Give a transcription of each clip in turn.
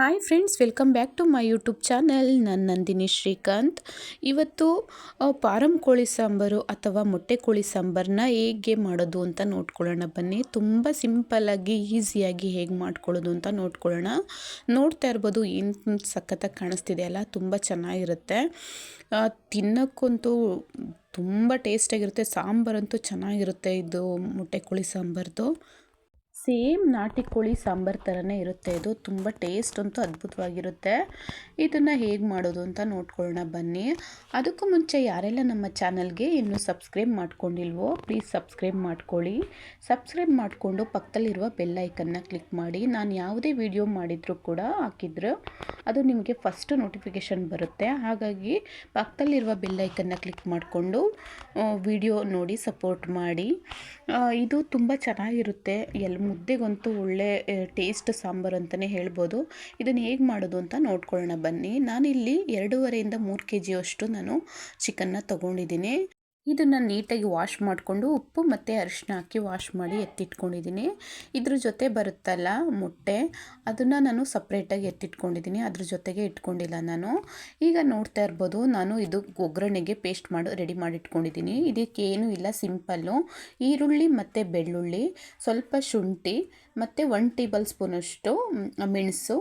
Hi friends welcome back to my YouTube channel ನಾನು ನಂದಿನಿ ಶ್ರೀಕಾಂತ್. ಇವತ್ತು ಪಾರಂ ಕೋಳಿ ಸಾಂಬಾರು ಅಥವಾ ಮೊಟ್ಟೆ ಕೋಳಿ ಸಾಂಬಾರನ್ನ ಹೇಗೆ ಮಾಡೋದು ಅಂತ ನೋಡ್ಕೊಳ್ಳೋಣ. ಬನ್ನಿ, ತುಂಬ ಸಿಂಪಲ್ಲಾಗಿ ಈಸಿಯಾಗಿ ಹೇಗೆ ಮಾಡ್ಕೊಳ್ಳೋದು ಅಂತ ನೋಡ್ಕೊಳ್ಳೋಣ. ನೋಡ್ತಾ ಇರ್ಬೋದು, ಏನು ಸಖತ್ತಾಗಿ ಕಾಣಿಸ್ತಿದೆ ಅಲ್ಲ, ತುಂಬ ಚೆನ್ನಾಗಿರುತ್ತೆ. ತಿನ್ನೋಕ್ಕಂತೂ ತುಂಬ ಟೇಸ್ಟಾಗಿರುತ್ತೆ ಸಾಂಬಾರಂತೂ ಚೆನ್ನಾಗಿರುತ್ತೆ ಇದು ಮೊಟ್ಟೆ ಕೋಳಿ ಸಾಂಬಾರ್ದು. ಸೇಮ್ ನಾಟಿ ಕೋಳಿ ಸಾಂಬಾರ್ ಥರನೇ ಇರುತ್ತೆ. ಇದು ತುಂಬ ಟೇಸ್ಟ್ ಅಂತೂ ಅದ್ಭುತವಾಗಿರುತ್ತೆ. ಇದನ್ನು ಹೇಗೆ ಮಾಡೋದು ಅಂತ ನೋಡ್ಕೊಳ್ಳೋಣ ಬನ್ನಿ. ಅದಕ್ಕೂ ಮುಂಚೆ ಯಾರೆಲ್ಲ ನಮ್ಮ ಚಾನಲ್ಗೆ ಇನ್ನೂ ಸಬ್ಸ್ಕ್ರೈಬ್ ಮಾಡ್ಕೊಂಡಿಲ್ವೋ ಪ್ಲೀಸ್ ಸಬ್ಸ್ಕ್ರೈಬ್ ಮಾಡ್ಕೊಳ್ಳಿ. ಸಬ್ಸ್ಕ್ರೈಬ್ ಮಾಡಿಕೊಂಡು ಪಕ್ಕದಲ್ಲಿರುವ ಬೆಲ್ ಐಕನ್ನ ಕ್ಲಿಕ್ ಮಾಡಿ. ನಾನು ಯಾವುದೇ ವಿಡಿಯೋ ಮಾಡಿದರೂ ಕೂಡ ಹಾಕಿದ್ರು ಅದು ನಿಮಗೆ ಫಸ್ಟು ನೋಟಿಫಿಕೇಷನ್ ಬರುತ್ತೆ. ಹಾಗಾಗಿ ಪಕ್ಕದಲ್ಲಿರುವ ಬೆಲ್ ಐಕನ್ನ ಕ್ಲಿಕ್ ಮಾಡಿಕೊಂಡು ವಿಡಿಯೋ ನೋಡಿ ಸಪೋರ್ಟ್ ಮಾಡಿ. ಇದು ತುಂಬ ಚೆನ್ನಾಗಿರುತ್ತೆ. ಎಲ್ ಮುದ್ದೆಗಂತೂ ಒಳ್ಳೆ ಟೇಸ್ಟ್ ಸಾಂಬಾರು ಅಂತಲೇ ಹೇಳ್ಬೋದು. ಇದನ್ನು ಹೇಗೆ ಮಾಡೋದು ಅಂತ ನೋಡ್ಕೊಳ್ಳೋಣ ಬನ್ನಿ. ನಾನಿಲ್ಲಿ ಎರಡೂವರೆಯಿಂದ ಮೂರು ಕೆ ಜಿಯಷ್ಟು ನಾನು ಚಿಕನ್ನ ತೊಗೊಂಡಿದ್ದೀನಿ. ಇದನ್ನು ನೀಟಾಗಿ ವಾಶ್ ಮಾಡಿಕೊಂಡು ಉಪ್ಪು ಮತ್ತು ಅರಿಶಿನ ಹಾಕಿ ವಾಶ್ ಮಾಡಿ ಎತ್ತಿಟ್ಕೊಂಡಿದ್ದೀನಿ. ಇದ್ರ ಜೊತೆ ಬರುತ್ತಲ್ಲ ಮೊಟ್ಟೆ, ಅದನ್ನು ನಾನು ಸಪ್ರೇಟಾಗಿ ಎತ್ತಿಟ್ಕೊಂಡಿದ್ದೀನಿ. ಅದ್ರ ಜೊತೆಗೆ ಇಟ್ಕೊಂಡಿಲ್ಲ ನಾನು. ಈಗ ನೋಡ್ತಾ ಇರ್ಬೋದು, ನಾನು ಇದು ಒಗ್ಗರಣೆಗೆ ಪೇಸ್ಟ್ ಮಾಡಿ ರೆಡಿ ಮಾಡಿ ಇಟ್ಕೊಂಡಿದ್ದೀನಿ ಇದಕ್ಕೇನು ಇಲ್ಲ ಸಿಂಪಲ್ಲು ಈರುಳ್ಳಿ ಮತ್ತು ಬೆಳ್ಳುಳ್ಳಿ, ಸ್ವಲ್ಪ ಶುಂಠಿ ಮತ್ತು ಒನ್ ಟೇಬಲ್ ಸ್ಪೂನಷ್ಟು ಮೆಣಸು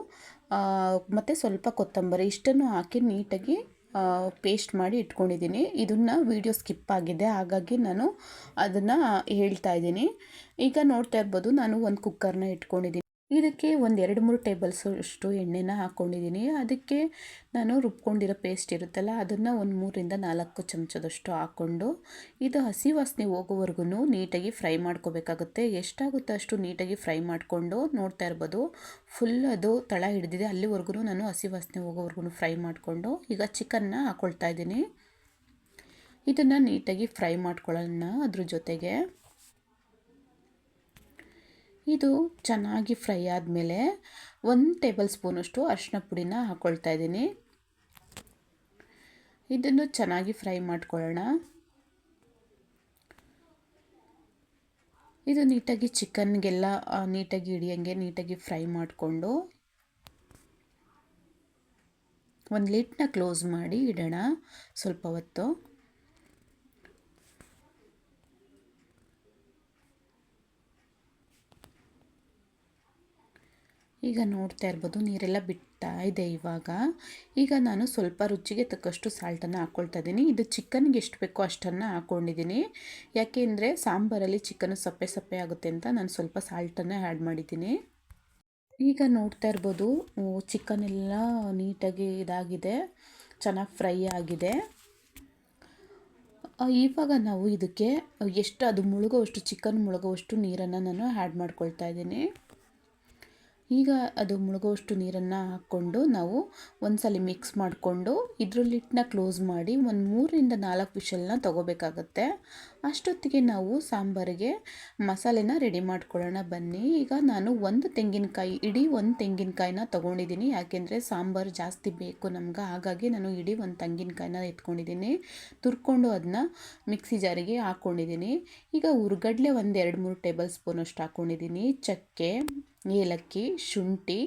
ಮತ್ತು ಸ್ವಲ್ಪ ಕೊತ್ತಂಬರಿ, ಇಷ್ಟನ್ನು ಹಾಕಿ ನೀಟಾಗಿ ಪೇಸ್ಟ್ ಮಾಡಿ ಇಟ್ಕೊಂಡಿದ್ದೀನಿ. ಇದನ್ನು ವಿಡಿಯೋ ಸ್ಕಿಪ್ ಆಗಿದೆ. ಹಾಗಾಗಿ ನಾನು ಅದನ್ನು ಹೇಳ್ತಾ ಇದ್ದೀನಿ. ಈಗ ನೋಡ್ತಾ ಇರ್ಬೋದು, ನಾನು ಒಂದು ಕುಕ್ಕರ್ನ ಇಟ್ಕೊಂಡಿದ್ದೀನಿ. ಇದಕ್ಕೆ ಒಂದು ಎರಡು ಮೂರು ಟೇಬಲ್ಸ್ ಅಷ್ಟು ಎಣ್ಣೆನ ಹಾಕ್ಕೊಂಡಿದ್ದೀನಿ ಅದಕ್ಕೆ ನಾನು ರುಬ್ಕೊಂಡಿರೋ ಪೇಸ್ಟ್ ಇರುತ್ತಲ್ಲ, ಅದನ್ನು ಒಂದು ಮೂರಿಂದ ನಾಲ್ಕು ಚಮಚದಷ್ಟು ಹಾಕ್ಕೊಂಡು, ಇದು ಹಸಿ ವಾಸನೆ ಹೋಗೋವರೆಗೂ ನೀಟಾಗಿ ಫ್ರೈ ಮಾಡ್ಕೋಬೇಕಾಗುತ್ತೆ. ಎಷ್ಟಾಗುತ್ತೋ ಅಷ್ಟು ನೀಟಾಗಿ ಫ್ರೈ ಮಾಡಿಕೊಂಡು ನೋಡ್ತಾ ಇರ್ಬೋದು. ಫುಲ್ ಅದು ತಳ ಹಿಡಿದಿದೆ. ಅಲ್ಲಿವರೆಗೂ ನಾನು ಹಸಿ ವಾಸನೆ ಹೋಗೋವರೆಗೂ ಫ್ರೈ ಮಾಡಿಕೊಂಡು ಈಗ ಚಿಕನ್ನ ಹಾಕ್ಕೊಳ್ತಾ ಇದ್ದೀನಿ. ಇದನ್ನು ನೀಟಾಗಿ ಫ್ರೈ ಮಾಡ್ಕೊಳ್ಳೋಣ ಅದ್ರ ಜೊತೆಗೆ. ಇದು ಚೆನ್ನಾಗಿ ಫ್ರೈ ಆದಮೇಲೆ ಒಂದು ಟೇಬಲ್ ಸ್ಪೂನಷ್ಟು ಅರಿಶಿನ ಪುಡಿನ ಹಾಕ್ಕೊಳ್ತಾ ಇದ್ದೀನಿ. ಇದನ್ನು ಚೆನ್ನಾಗಿ ಫ್ರೈ ಮಾಡ್ಕೊಳ್ಳೋಣ. ಇದು ನೀಟಾಗಿ ಚಿಕನ್ಗೆಲ್ಲ ನೀಟಾಗಿ ಹಿಡಿಯಂಗೆ ನೀಟಾಗಿ ಫ್ರೈ ಮಾಡಿಕೊಂಡು ಒಂದು ಲಿಟ್ನ ಕ್ಲೋಸ್ ಮಾಡಿ ಇಡೋಣ ಸ್ವಲ್ಪ ಹೊತ್ತು. ಈಗ ನೋಡ್ತಾ ಇರ್ಬೋದು, ನೀರೆಲ್ಲ ಬಿಡ್ತಾ ಇದೆ ಇವಾಗ. ಈಗ ನಾನು ಸ್ವಲ್ಪ ರುಚಿಗೆ ತಕ್ಕಷ್ಟು ಸಾಲ್ಟನ್ನು ಹಾಕ್ಕೊಳ್ತಾ ಇದ್ದೀನಿ. ಇದು ಚಿಕನ್ಗೆ ಎಷ್ಟು ಬೇಕೋ ಅಷ್ಟನ್ನು ಹಾಕ್ಕೊಂಡಿದ್ದೀನಿ ಯಾಕೆಂದರೆ ಸಾಂಬಾರಲ್ಲಿ ಚಿಕನ್ ಸಪ್ಪೆ ಸಪ್ಪೆ ಆಗುತ್ತೆ ಅಂತ ನಾನು ಸ್ವಲ್ಪ ಸಾಲ್ಟನ್ನು ಆ್ಯಡ್ ಮಾಡಿದ್ದೀನಿ. ಈಗ ನೋಡ್ತಾ ಇರ್ಬೋದು ಚಿಕನ್ ಎಲ್ಲ ನೀಟಾಗಿ ಇದಾಗಿದೆ, ಚೆನ್ನಾಗಿ ಫ್ರೈ ಆಗಿದೆ. ಇವಾಗ ನಾವು ಇದಕ್ಕೆ ಎಷ್ಟು, ಅದು ಮುಳುಗೋವಷ್ಟು ಚಿಕನ್ ಮುಳುಗೋವಷ್ಟು ನೀರನ್ನು ನಾನು ಆ್ಯಡ್ ಮಾಡ್ಕೊಳ್ತಾ ಇದ್ದೀನಿ. ಈಗ ಅದು ಮುಳುಗೋಷ್ಟು ನೀರನ್ನು ಹಾಕ್ಕೊಂಡು ನಾವು ಒಂದ್ಸಲ ಮಿಕ್ಸ್ ಮಾಡಿಕೊಂಡು ಇದ್ರಲ್ಲಿಟ್ಟನ್ನ ಕ್ಲೋಸ್ ಮಾಡಿ ಒಂದು ಮೂರರಿಂದ ನಾಲ್ಕು ವಿಷಲನ್ನ ತೊಗೋಬೇಕಾಗತ್ತೆ. ಅಷ್ಟೊತ್ತಿಗೆ ನಾವು ಸಾಂಬಾರಿಗೆ ಮಸಾಲೆನ ರೆಡಿ ಮಾಡ್ಕೊಳ್ಳೋಣ. ಬನ್ನಿ, ಈಗ ನಾನು ಒಂದು ತೆಂಗಿನಕಾಯಿ, ಇಡೀ ಒಂದು ತೆಂಗಿನಕಾಯಿನ ತೊಗೊಂಡಿದ್ದೀನಿ. ಯಾಕೆಂದರೆ ಸಾಂಬಾರು ಜಾಸ್ತಿ ಬೇಕು ನಮ್ಗೆ, ಹಾಗಾಗಿ ನಾನು ಇಡೀ ಒಂದು ತೆಂಗಿನಕಾಯಿನ ಎತ್ಕೊಂಡಿದ್ದೀನಿ. ತುರ್ಕೊಂಡು ಅದನ್ನ ಮಿಕ್ಸಿ ಜಾರಿಗೆ ಹಾಕ್ಕೊಂಡಿದ್ದೀನಿ ಈಗ ಹುರ್ಗಡ್ಲೆ ಒಂದು ಎರಡು ಮೂರು ಟೇಬಲ್ ಸ್ಪೂನಷ್ಟು ಹಾಕ್ಕೊಂಡಿದ್ದೀನಿ ಚಕ್ಕೆ, ಏಲಕ್ಕಿ, ಶುಂಠಿ,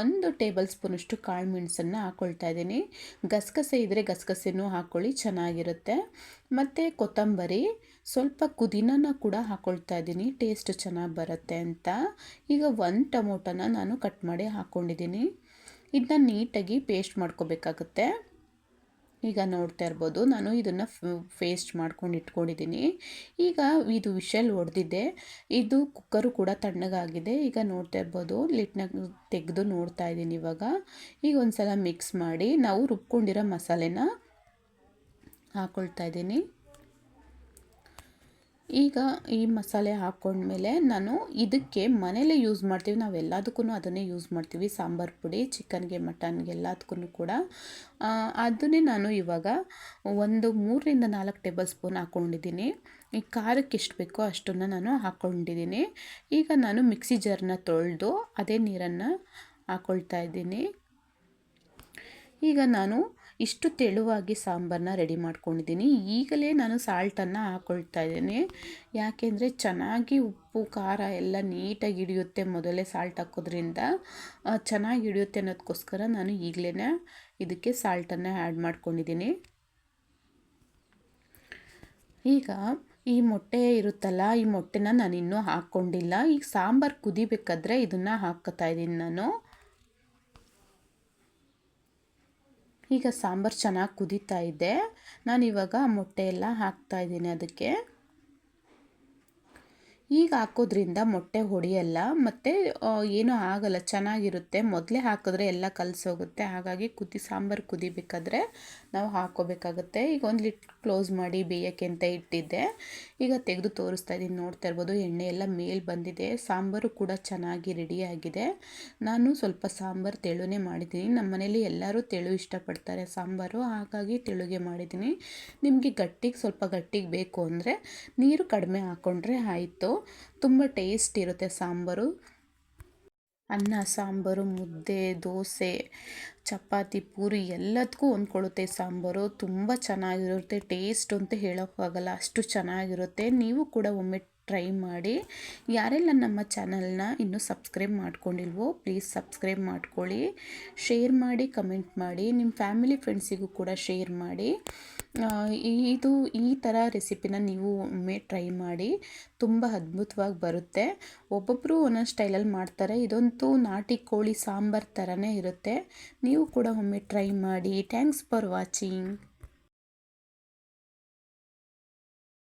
ಒಂದು ಟೇಬಲ್ ಸ್ಪೂನಷ್ಟು ಕಾಳು ಮೆಣಸನ್ನು ಹಾಕ್ಕೊಳ್ತಾ ಇದ್ದೀನಿ. ಗಸಗಸೆ ಇದ್ದರೆ ಗಸಗಸೆನೂ ಹಾಕ್ಕೊಳ್ಳಿ ಚೆನ್ನಾಗಿರುತ್ತೆ. ಮತ್ತು ಕೊತ್ತಂಬರಿ, ಸ್ವಲ್ಪ ಪುದೀನಾನ ಕೂಡ ಹಾಕ್ಕೊಳ್ತಾ ಇದ್ದೀನಿ. ಟೇಸ್ಟ್ ಚೆನ್ನಾಗಿ ಬರುತ್ತೆ ಅಂತ. ಈಗ ಒಂದು ಟೊಮೊಟೊನ ನಾನು ಕಟ್ ಮಾಡಿ ಹಾಕ್ಕೊಂಡಿದ್ದೀನಿ ಇದನ್ನ ನೀಟಾಗಿ ಪೇಸ್ಟ್ ಮಾಡ್ಕೋಬೇಕಾಗುತ್ತೆ. ಈಗ ನೋಡ್ತಾ ಇರ್ಬೋದು, ನಾನು ಇದನ್ನು ಪೇಸ್ಟ್ ಮಾಡ್ಕೊಂಡು ಇಟ್ಕೊಂಡಿದ್ದೀನಿ. ಈಗ ಇದು ವಿಷಲ್ ಹೊಡೆದಿದ್ದೆ ಇದು ಕುಕ್ಕರು ಕೂಡ ತಣ್ಣಗಾಗಿದೆ. ಈಗ ನೋಡ್ತಾ ಇರ್ಬೋದು ಲಿಟ್ನ ತೆಗೆದು ನೋಡ್ತಾ ಇದ್ದೀನಿ ಇವಾಗ. ಈಗ ಒಂದು ಸಲ ಮಿಕ್ಸ್ ಮಾಡಿ, ನಾವು ರುಬ್ಕೊಂಡಿರೋ ಮಸಾಲೆನ ಹಾಕ್ಕೊಳ್ತಾ ಇದ್ದೀನಿ. ಈಗ ಈ ಮಸಾಲೆ ಹಾಕ್ಕೊಂಡ್ಮೇಲೆ ನಾನು ಇದಕ್ಕೆ ಮನೇಲೇ ಯೂಸ್ ಮಾಡ್ತೀವಿ. ನಾವು ಎಲ್ಲದಕ್ಕೂ ಅದನ್ನೇ ಯೂಸ್ ಮಾಡ್ತೀವಿ. ಸಾಂಬಾರು ಪುಡಿ, ಚಿಕನ್ಗೆ, ಮಟನ್ಗೆ ಎಲ್ಲದಕ್ಕೂ ಕೂಡ. ಅದನ್ನೇ ನಾನು ಇವಾಗ ಒಂದು ಮೂರರಿಂದ ನಾಲ್ಕು ಟೇಬಲ್ ಸ್ಪೂನ್ ಹಾಕ್ಕೊಂಡಿದ್ದೀನಿ ಈ ಖಾರಕ್ಕೆ ಎಷ್ಟು ಬೇಕೋ ಅಷ್ಟನ್ನು ನಾನು ಹಾಕ್ಕೊಂಡಿದ್ದೀನಿ ಈಗ ನಾನು ಮಿಕ್ಸಿ ಜಾರನ್ನ ತೊಳೆದು ಅದೇ ನೀರನ್ನು ಹಾಕ್ಕೊಳ್ತಾ ಇದ್ದೀನಿ. ಈಗ ನಾನು ಇಷ್ಟು ತೆಳುವಾಗಿ ಸಾಂಬಾರನ್ನ ರೆಡಿ ಮಾಡ್ಕೊಂಡಿದ್ದೀನಿ. ಈಗಲೇ ನಾನು ಸಾಲ್ಟನ್ನು ಹಾಕ್ಕೊಳ್ತಾ ಇದ್ದೀನಿ. ಯಾಕೆಂದರೆ ಚೆನ್ನಾಗಿ ಉಪ್ಪು, ಖಾರ ಎಲ್ಲ ನೀಟಾಗಿ ಹಿಡಿಯುತ್ತೆ ಮೊದಲೇ ಸಾಲ್ಟ್ ಹಾಕೋದ್ರಿಂದ. ಚೆನ್ನಾಗಿ ಹಿಡಿಯುತ್ತೆ ಅನ್ನೋದಕ್ಕೋಸ್ಕರ ನಾನು ಈಗಲೇ ಇದಕ್ಕೆ ಸಾಲ್ಟನ್ನು ಆ್ಯಡ್ ಮಾಡ್ಕೊಂಡಿದ್ದೀನಿ. ಈಗ ಈ ಮೊಟ್ಟೆ ಇರುತ್ತಲ್ಲ, ಈ ಮೊಟ್ಟೆನ ನಾನು ಇನ್ನೂ ಹಾಕ್ಕೊಂಡಿಲ್ಲ. ಈಗ ಸಾಂಬಾರು ಕುದಿಬೇಕಾದ್ರೆ ಇದನ್ನು ಹಾಕ್ಕೊತಾ ಇದ್ದೀನಿ ನಾನು. ಈಗ ಸಾಂಬಾರು ಚೆನ್ನಾಗಿ ಕುದೀತಾ ಇದೆ ನಾನು ಇವಾಗ ಮೊಟ್ಟೆ ಎಲ್ಲ ಹಾಕ್ತಾ ಇದ್ದೀನಿ ಅದಕ್ಕೆ. ಈಗ ಹಾಕೋದ್ರಿಂದ ಮೊಟ್ಟೆ ಹೊಡೆಯಲ್ಲ, ಮತ್ತು ಏನೂ ಆಗಲ್ಲ, ಚೆನ್ನಾಗಿರುತ್ತೆ. ಮೊದಲೇ ಹಾಕಿದ್ರೆ ಎಲ್ಲ ಕಲಸೋಗುತ್ತೆ. ಹಾಗಾಗಿ ಕುದಿ, ಸಾಂಬಾರು ಕುದಿಬೇಕಾದ್ರೆ ನಾವು ಹಾಕ್ಕೋಬೇಕಾಗುತ್ತೆ ಈಗ ಒಂದು ಲಿಟ್ ಕ್ಲೋಸ್ ಮಾಡಿ ಬೇಯೋಕ್ಕೆ ಅಂತ ಇಟ್ಟಿದ್ದೆ. ಈಗ ತೆಗೆದು ತೋರಿಸ್ತಾ ಇದ್ದೀನಿ. ನೋಡ್ತಾ ಇರ್ಬೋದು, ಎಣ್ಣೆ ಎಲ್ಲ ಮೇಲೆ ಬಂದಿದೆ. ಸಾಂಬಾರು ಕೂಡ ಚೆನ್ನಾಗಿ ರೆಡಿಯಾಗಿದೆ ನಾನು ಸ್ವಲ್ಪ ಸಾಂಬಾರು ತೆಳುನೇ ಮಾಡಿದ್ದೀನಿ. ನಮ್ಮ ಮನೇಲಿ ಎಲ್ಲರೂ ತೆಳು ಇಷ್ಟಪಡ್ತಾರೆ ಸಾಂಬಾರು. ಹಾಗಾಗಿ ತೆಳುಗೆ ಮಾಡಿದ್ದೀನಿ. ನಿಮಗೆ ಗಟ್ಟಿಗೆ, ಸ್ವಲ್ಪ ಗಟ್ಟಿಗೆ ಬೇಕು ಅಂದರೆ ನೀರು ಕಡಿಮೆ ಹಾಕ್ಕೊಂಡ್ರೆ ಆಯಿತು. ತುಂಬ ಟೇಸ್ಟ್ ಇರುತ್ತೆ ಸಾಂಬಾರು. ಅನ್ನ, ಸಾಂಬಾರು, ಮುದ್ದೆ, ದೋಸೆ, ಚಪಾತಿ, ಪೂರಿ ಎಲ್ಲದಕ್ಕೂ ಹೊಂದ್ಕೊಳ್ಳುತ್ತೆ ಸಾಂಬಾರು. ತುಂಬ ಚೆನ್ನಾಗಿರುತ್ತೆ, ಟೇಸ್ಟ್ ಅಂತ ಹೇಳೋಕ್ಕಾಗಲ್ಲ, ಅಷ್ಟು ಚೆನ್ನಾಗಿರುತ್ತೆ. ನೀವು ಕೂಡ ಒಮ್ಮೆ ಟ್ರೈ ಮಾಡಿ. ಯಾರೆಲ್ಲ ನಮ್ಮ ಚಾನಲ್ನ ಇನ್ನೂ ಸಬ್ಸ್ಕ್ರೈಬ್ ಮಾಡ್ಕೊಂಡಿಲ್ವೋ ಪ್ಲೀಸ್ ಸಬ್ಸ್ಕ್ರೈಬ್ ಮಾಡ್ಕೊಳ್ಳಿ. ಶೇರ್ ಮಾಡಿ ಕಮೆಂಟ್ ಮಾಡಿ. ನಿಮ್ಮ ಫ್ಯಾಮಿಲಿ ಫ್ರೆಂಡ್ಸಿಗೂ ಕೂಡ ಶೇರ್ ಮಾಡಿ. ಇದು ಈ ಥರ ರೆಸಿಪಿನ ನೀವು ಒಮ್ಮೆ ಟ್ರೈ ಮಾಡಿ. ತುಂಬ ಅದ್ಭುತವಾಗಿ ಬರುತ್ತೆ. ಒಬ್ಬೊಬ್ಬರು ಒಂದೊಂದು ಸ್ಟೈಲಲ್ಲಿ ಮಾಡ್ತಾರೆ. ಇದಂತೂ ನಾಟಿ ಕೋಳಿ ಸಾಂಬಾರ್ ಥರನೇ ಇರುತ್ತೆ. ನೀವು ಕೂಡ ಒಮ್ಮೆ ಟ್ರೈ ಮಾಡಿ. Thanks for watching